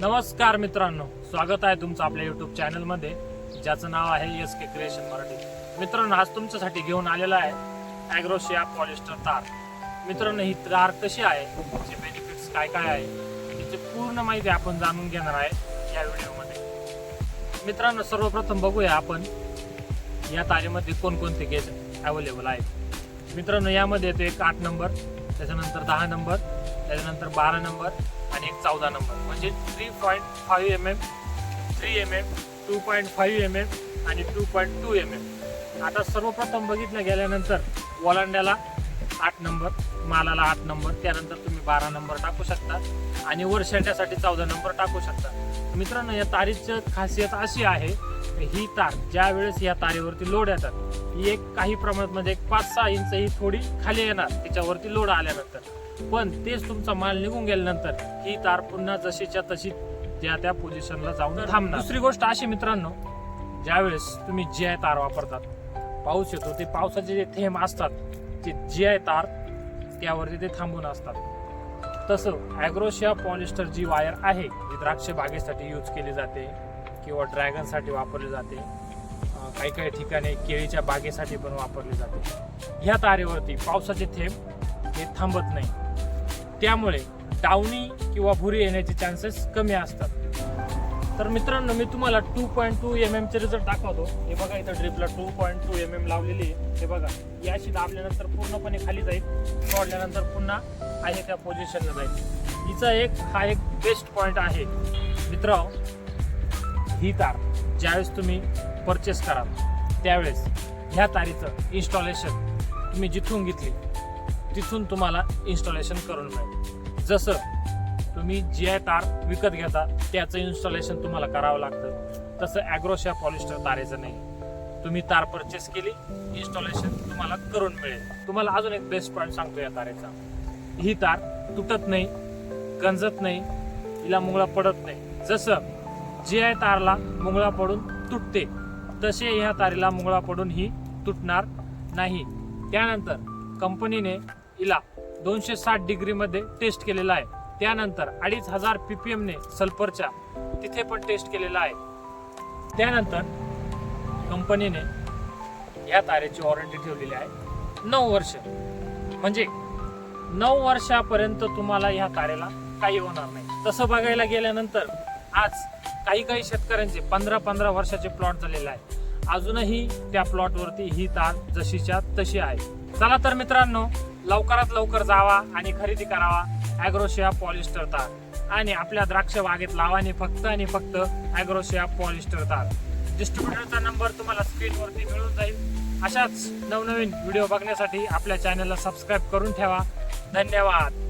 नमस्कार मित्रांनो स्वागत आहे तुमचं आपल्या युट्यूब चॅनलमध्ये ज्याचं नाव आहे एस के क्रिएशन मराठी मित्रांनो आज तुमच्यासाठी घेऊन आलेला आहे ॲग्रोशिया पॉलिस्टर तार. मित्रांनो ही तार कशी आहे? तिचे बेनिफिट्स काय काय आहे? तिची पूर्ण माहिती आपण जाणून घेणार आहे या व्हिडिओमध्ये. मित्रांनो सर्वप्रथम बघूया आपण या तारेमध्ये कोणकोणते गेज अवेलेबल आहेत. मित्रांनो यामध्ये येतो एक आठ नंबर त्याच्यानंतर दहा नंबर त्याच्यानंतर बारा नंबर आणि एक चौदा नंबर. म्हणजे three point five M M three M M two point five M M आणि two point two M M आता सर्वप्रथम बघितलं गेल्यानंतर वलांड्याला आठ नंबर मालाला आठ नंबर त्यानंतर तुम्ही बारा नंबर टाकू शकता. आणि वर्षांच्यासाठी चौदा नंबर टाकू शकता. मित्रांनो या तारीची खासियत अशी आहे की ही तार ज्या वेळेस या तारेवरती लोड येतात ही एक काही प्रमाणात म्हणजे एक पाच सहा इंच ही थोडी खाली येणार तिच्यावरती लोड आल्यानंतर. पण तेच तुमचा माल निघून गेल्यानंतर ही तार पुन्हा जशीच्या तशी त्या त्या पोझिशनला जाऊन थांबणार. दुसरी गोष्ट अशी मित्रांनो ज्यावेळेस तुम्ही जी आय तार वापरतात पाऊस येतो ते पावसाचे जे थेंब असतात जे जी आय तार त्यावरती ते थांबून असतात. तसं ॲग्रोशिया पॉलिस्टर जी वायर आहे जी द्राक्ष बागेसाठी यूज केली जाते किंवा ड्रॅगनसाठी वापरली जाते काही काही ठिकाणी केळीच्या बागेसाठी पण वापरली जाते. ह्या तारेवरती पावसाचे थेंब हे थांबत नाही. त्यामुळे डावणी किंवा भुरी येण्याचे चान्सेस कमी असतात. तर मित्रांनो मी तुम्हाला टू पॉईंट टू एम एमचे रिझल्ट दाखवतो. हे बघा इथं ड्रिपला two point two M M लावलेली आहे. हे बघा ही अशी दाबल्यानंतर पूर्णपणे खाली जाईल. सोडल्यानंतर पुन्हा आहे त्या पोझिशनला जाईल. हिचा एक हा एक बेस्ट पॉईंट आहे. मित्र ही तार ज्यावेळेस तुम्ही परचेस कराल त्यावेळेस ह्या तारीचं इन्स्टॉलेशन तुम्ही जिथून घेतली तिथून तुम्हाला इन्स्टॉलेशन करून मिळेल. जसं तुम्ही जी आय तार विकत घेता त्याचं इन्स्टॉलेशन तुम्हाला करावं लागतं. तसं ॲग्रोशा पॉलिस्टर तारेचं नाही. तुम्ही तार परचेस केली इन्स्टॉलेशन तुम्हाला करून मिळेल. तुम्हाला अजून एक बेस्ट पॉईंट सांगतो या तारेचा. ही तार तुटत नाही गंजत नाही हिला मुंगळा पडत नाही. जसं जी आय तारला मुंगळा पडून तुटते तसे ह्या तारेला मुंगळा पडून ही तुटणार नाही. त्यानंतर कंपनीने हिला दोनशे साठ डिग्रीमध्ये टेस्ट केलेला आहे. त्यानंतर अडीच हजार पी पी एमने सल्फरच्या तिथे पण टेस्ट केलेला आहे. त्यानंतर कंपनीने या तारेची वॉरंटी ठेवलेली आहे. नऊ वर्ष. म्हणजे नऊ वर्षापर्यंत तुम्हाला ह्या तारेला काही होणार नाही. तसं बघायला गेल्यानंतर आज काही काही शेतकऱ्यांचे पंधरा पंधरा वर्षाचे प्लॉट झालेले आहे. अजूनही त्या प्लॉटवरती ही तार जशीच्या तशी आहे. चला तर मित्रांनो लवकरात लवकर जावा आणि खरेदी करावा. ॲग्रोशिया पॉलिस्टर तार आणि आपल्या द्राक्ष बागेत लावाने फक्त आणि फक्त ॲग्रोशिया पॉलिस्टर तार डिस्ट्रीब्युटरचा नंबर तुम्हाला स्क्रीनवरती मिळून जाईल. अशाच नवनवीन व्हिडिओ बघण्यासाठी आपल्या चॅनलला सबस्क्राईब करून ठेवा. धन्यवाद.